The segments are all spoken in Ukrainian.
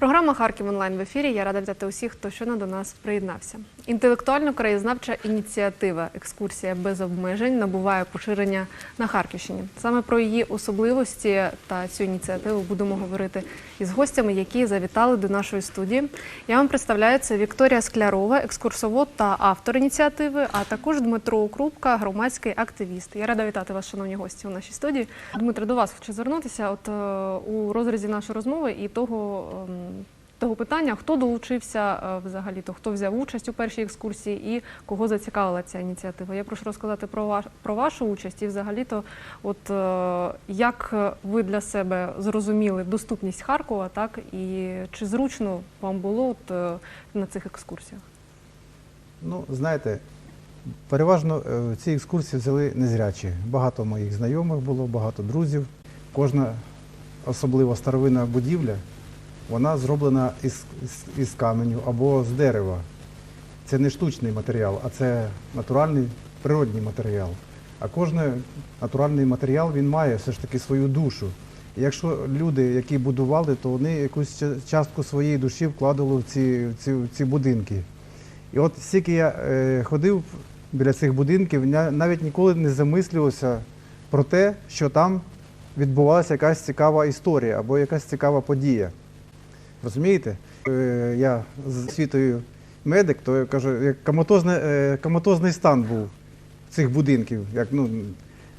Програма Харків онлайн в ефірі. Я рада вітати усіх, хто щойно до нас приєднався. Інтелектуально-краєзнавча ініціатива Екскурсія без обмежень набуває поширення на Харківщині. Саме про її особливості та цю ініціативу будемо говорити із гостями, які завітали до нашої студії. Я вам представляю це Вікторія Склярова, екскурсовод та автор ініціативи, а також Дмитро Укрупка, громадський активіст. Я рада вітати вас, шановні гості, у нашій студії. Дмитро, до вас хочу звернутися. От е, у розрізі нашої розмови і того. Того питання, хто долучився е, взагалі, то хто взяв участь у першій екскурсії і кого зацікавила ця ініціатива. Я прошу розказати про ваш про вашу участь і взагалі то, от е, як ви для себе зрозуміли доступність Харкова, так і чи зручно вам було от, е, на цих екскурсіях? Ну, знаєте, переважно ці екскурсії взяли незрячі. Багато моїх знайомих було, багато друзів. Кожна особливо старовинна будівля, вона зроблена із, із, із каменю або з дерева. Це не штучний матеріал, а це натуральний природний матеріал. А кожен натуральний матеріал він має все ж таки свою душу. І якщо люди, які будували, то вони якусь частку своєї душі вкладали в ці, ці, ці будинки. І от стільки я е, ходив біля цих будинків, я навіть ніколи не замислювався про те, що там відбувалася якась цікава історія або якась цікава подія. Розумієте? Е, я з освітою медик, то я кажу, як коматозне, е, коматозний стан був цих будинків. Як, ну,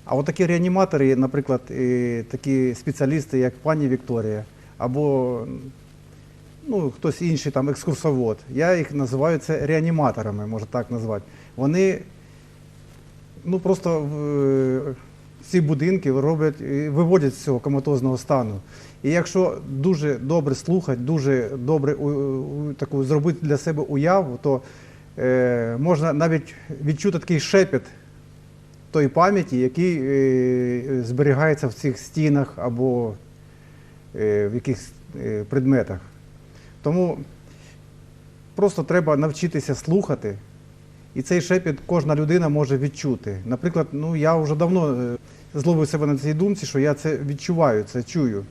а от такі реаніматори, наприклад, і такі спеціалісти, як пані Вікторія, або ну, хтось інший там екскурсовод. Я їх називаю це реаніматорами, можна так назвати. Вони ну, просто ці будинки роблять, виводять з цього коматозного стану. І якщо дуже добре слухати, дуже добре таку, зробити для себе уяву, то е, можна навіть відчути такий шепіт тої пам'яті, який е, зберігається в цих стінах або е, в якихось е, предметах. Тому просто треба навчитися слухати, і цей шепіт кожна людина може відчути. Наприклад, ну я вже давно е, зловив себе на цій думці, що я це відчуваю, це чую.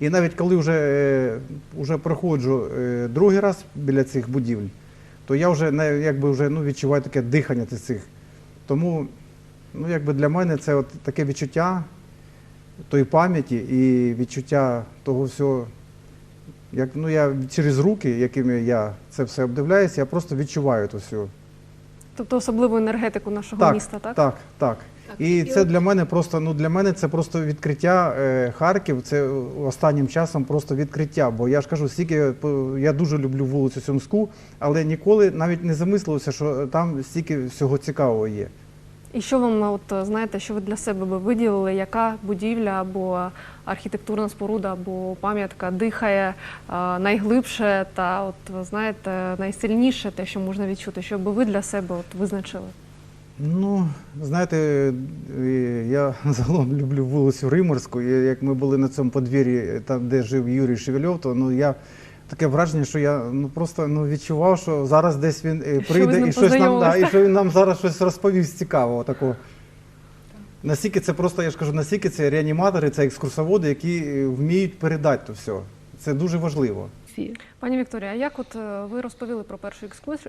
І навіть коли вже, е, вже проходжу е, другий раз біля цих будівель, то я вже якби вже ну, відчуваю таке дихання цих. Тому ну, якби для мене це от таке відчуття тої пам'яті і відчуття того всього. Як, ну, я через руки, якими я це все обдивляюся, я просто відчуваю то все. Тобто особливу енергетику нашого Так, міста, так? так, так. І і це для мене просто, ну для мене це просто відкриття е, Харків. Це останнім часом просто відкриття. Бо я ж кажу, стільки е, по- я дуже люблю вулицю Сумську, але ніколи навіть не замислився, що там стільки всього цікавого є. І що вам, от знаєте, що ви для себе би виділили, яка будівля або архітектурна споруда, або пам'ятка дихає найглибше та, от знаєте, найсильніше те, що можна відчути, що би ви для себе от визначили? Ну, знаєте, я загалом люблю вулицю Риморську. І як ми були на цьому подвір'ї, там, де жив Юрій Шевельов, то ну я таке враження, що я ну просто ну відчував, що зараз десь він е, прийде і щось нам да, і що він нам зараз щось розповість цікавого такого. Настільки це просто, я ж кажу, настільки це реаніматори, це екскурсоводи, які е, вміють передати то все. Це дуже важливо. Всі. Пані Вікторія, як от е, ви розповіли про першу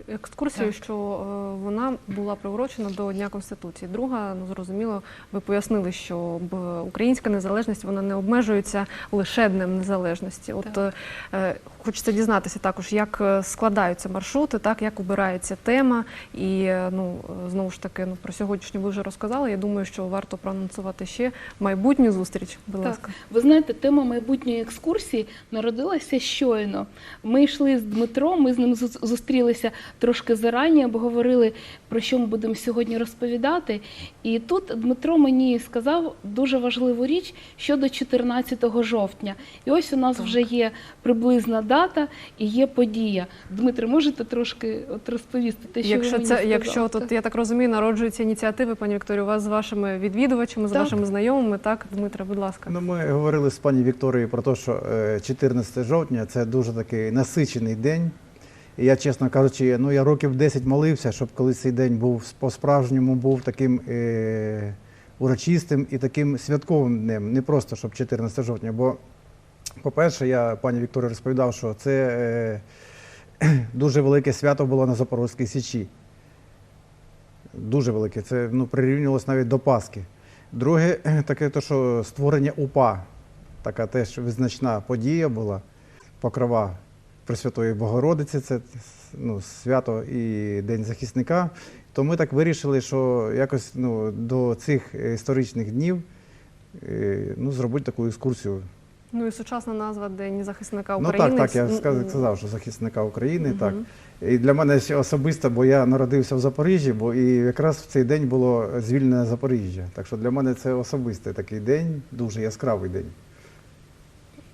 екскурсію, Так. що е, вона була приурочена до Дня Конституції? Друга, ну зрозуміло, ви пояснили, що українська незалежність вона не обмежується лише днем незалежності. От Так. е, хочеться дізнатися також, як складаються маршрути, так як обирається тема, і ну знову ж таки, ну про сьогоднішню ви вже розказали. Я думаю, що варто проанонсувати ще майбутню зустріч. Будь Так. ласка. Ви знаєте, тема майбутньої екскурсії народилася щойно. Ми йшли з Дмитром, ми з ним зустрілися трошки зарані, обговорили, про що ми будемо сьогодні розповідати. І тут Дмитро мені сказав дуже важливу річ щодо 14 жовтня. І ось у нас Так. вже є приблизна дата і є подія. Дмитре, можете трошки от розповісти те, що Якщо ви мені це, сказали? якщо тут я так розумію, народжуються ініціативи, пані Вікторію, у вас з вашими відвідувачами, з Так. вашими знайомими, так, Дмитре, будь ласка. Ну, ми говорили з пані Вікторією про те, що е, 14 жовтня це дуже такий насичений день. І я, чесно кажучи, ну я років 10 молився, щоб коли цей день був по-справжньому був таким е, урочистим і таким святковим днем. Не просто щоб 14 жовтня, бо По-перше, я пані Вікторії розповідав, що це е, дуже велике свято було на Запорозькій Січі. Дуже велике. Це ну, прирівнювалося навіть до Пасхи. Друге, таке, то, що створення УПА, така теж визначна подія була, покрова Пресвятої Богородиці, це ну, свято і День захисника. То ми так вирішили, що якось ну, до цих історичних днів е, ну, зробити таку екскурсію. Ну і сучасна назва День захисника України. Ну так, так, я сказав, що захисника України. Мгм. Так. І для мене ще особисто, бо я народився в Запоріжжі, бо і якраз в цей день було звільнене Запоріжжя. Так що для мене це особистий такий день, дуже яскравий день.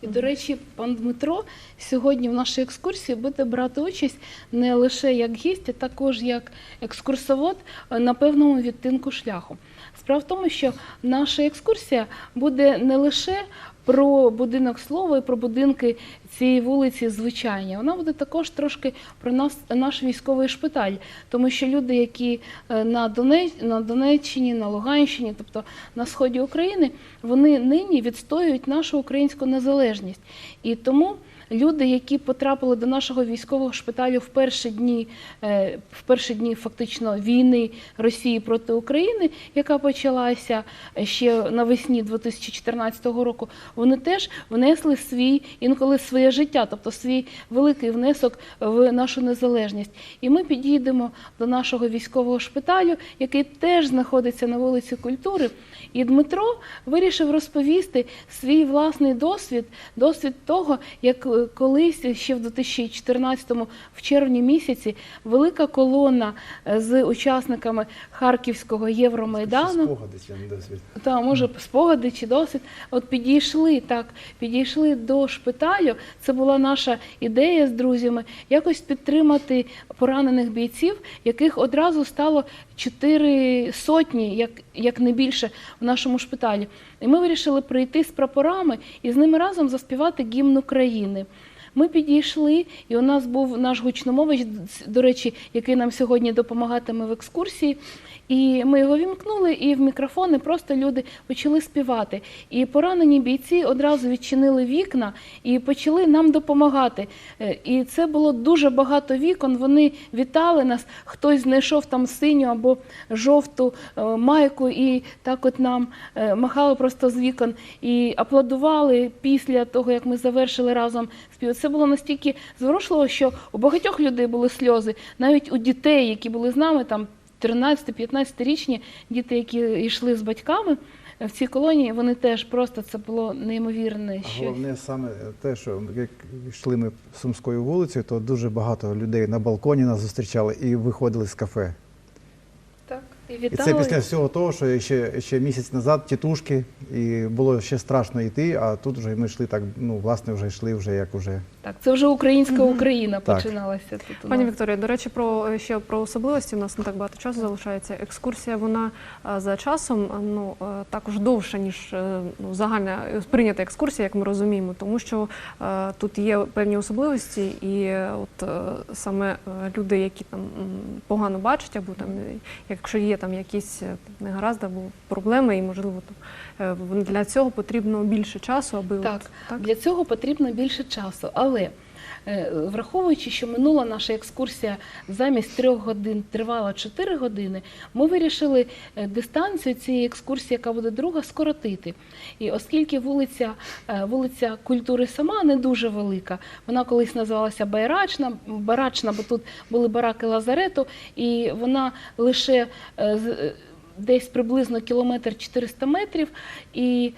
І, до речі, пан Дмитро сьогодні в нашій екскурсії буде брати участь не лише як гість, а також як екскурсовод на певному відтинку шляху. Справа в тому, що наша екскурсія буде не лише про будинок слова і про будинки цієї вулиці звичайні. Вона буде також трошки про нас, наш військовий шпиталь, тому що люди, які е, на, Донеч, на Донеччині, на Луганщині, тобто на сході України, вони нині відстоюють нашу українську незалежність. І тому люди, які потрапили до нашого військового шпиталю в перші дні, е, в перші дні фактично війни Росії проти України, яка почалася ще навесні 2014 року, вони теж внесли свій інколи своє життя, тобто свій великий внесок в нашу незалежність. І ми підійдемо до нашого військового шпиталю, який теж знаходиться на вулиці культури. І Дмитро вирішив розповісти свій власний досвід, досвід того, як е, колись ще в 2014-му, в червні місяці, велика колона е, з учасниками Харківського Євромайдану. Спогади, не досвід. Та може спогади чи досвід. От підійшли так, підійшли до шпиталю. Це була наша ідея з друзями якось підтримати поранених бійців, яких одразу стало чотири сотні, як, як не більше, в нашому шпиталі. І ми вирішили прийти з прапорами і з ними разом заспівати гімн України. Ми підійшли, і у нас був наш гучномович, до речі, який нам сьогодні допомагатиме в екскурсії. І ми його вімкнули, і в мікрофони просто люди почали співати. І поранені бійці одразу відчинили вікна і почали нам допомагати. Е, І це було дуже багато вікон. Вони вітали нас. Хтось знайшов там синю або жовту е, майку, і так от нам е, махали просто з вікон і аплодували після того, як ми завершили разом спів. Це було настільки зворушливо, що у багатьох людей були сльози, навіть у дітей, які були з нами там. 13-15-річні діти, які йшли з батьками в цій колонії, вони теж просто це було неймовірне щось. головне саме те, що як йшли ми Сумською вулицею, то дуже багато людей на балконі нас зустрічали і виходили з кафе. І І це після всього того, що ще, ще місяць назад тітушки, і було ще страшно йти, а тут вже ми йшли так, ну, власне, вже йшли вже як уже. Так, це вже українська Україна Так. починалася тут. Пані. Вікторія, до речі, про ще про особливості. У нас не так багато часу залишається. Екскурсія вона е, за часом е, ну е, також довша ніж ну, загальна прийнята екскурсія, як ми розуміємо, тому що тут є певні особливості, і от саме люди, які там погано бачать, або там якщо є там якісь е, негаразди або проблеми, і можливо е, для цього потрібно більше часу, аби от, Так, так? для цього потрібно більше часу. Але враховуючи, що минула наша екскурсія замість трьох годин тривала 4 години, ми вирішили е, дистанцію цієї екскурсії, яка буде друга, скоротити. І оскільки вулиця, е, вулиця культури сама не дуже велика, вона колись називалася Байрачна, Барачна, бо тут були бараки Лазарету, і вона лише е, е, десь приблизно кілометр 400 метрів. І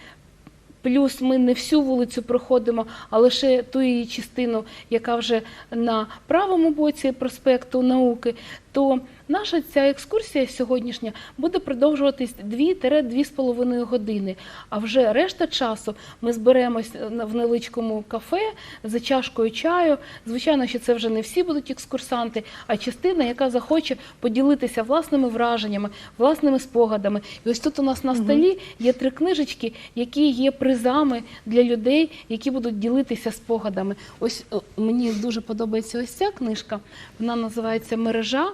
Плюс ми не всю вулицю проходимо, а лише ту її частину, яка вже на правому боці проспекту науки. То наша ця екскурсія сьогоднішня буде продовжуватись 2-2,5 години. А вже решта часу ми зберемось на- в невеличкому кафе за чашкою чаю. Звичайно, що це вже не всі будуть екскурсанти, а частина, яка захоче поділитися власними враженнями, власними спогадами. І ось тут у нас на столі є три книжечки, які є призами для людей, які будуть ділитися спогадами. Ось мені дуже подобається ось ця книжка. Вона називається Мережа.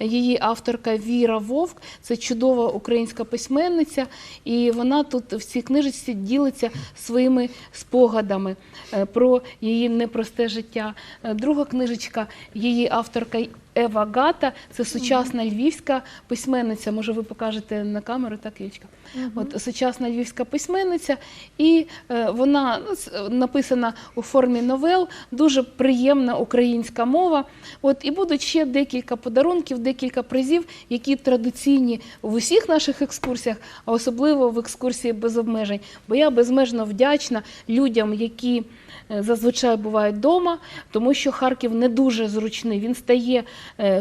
Її авторка Віра Вовк. Це чудова українська письменниця, і вона тут в цій книжечці ділиться своїми спогадами е, про її непросте життя. Е, Друга книжечка, її авторка Ева Гата, це сучасна львівська письменниця. Може, ви покажете на камеру, так, Юлічка? От сучасна львівська письменниця, і е, вона ну, написана у формі новел, дуже приємна українська мова. От і будуть ще декілька подарунків, декілька призів, які традиційні в усіх наших екскурсіях, а особливо в екскурсії без обмежень. Бо я безмежно вдячна людям, які е, зазвичай бувають вдома, тому що Харків не дуже зручний. Він стає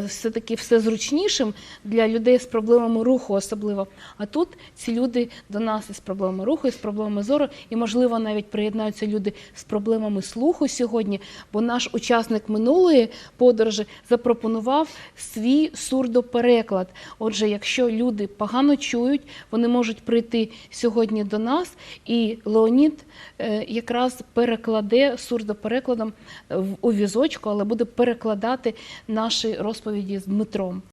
все-таки все зручнішим для людей з проблемами руху, особливо. А тут ці люди до нас із проблемами руху, із проблемами зору, і, можливо, навіть приєднаються люди з проблемами слуху сьогодні, бо наш учасник минулої подорожі запропонував свій сурдопереклад. Отже, якщо люди погано чують, вони можуть прийти сьогодні до нас, і Леонід е, якраз перекладе сурдоперекладом е, у візочку, але буде перекладати наші розповіді з Дмитром.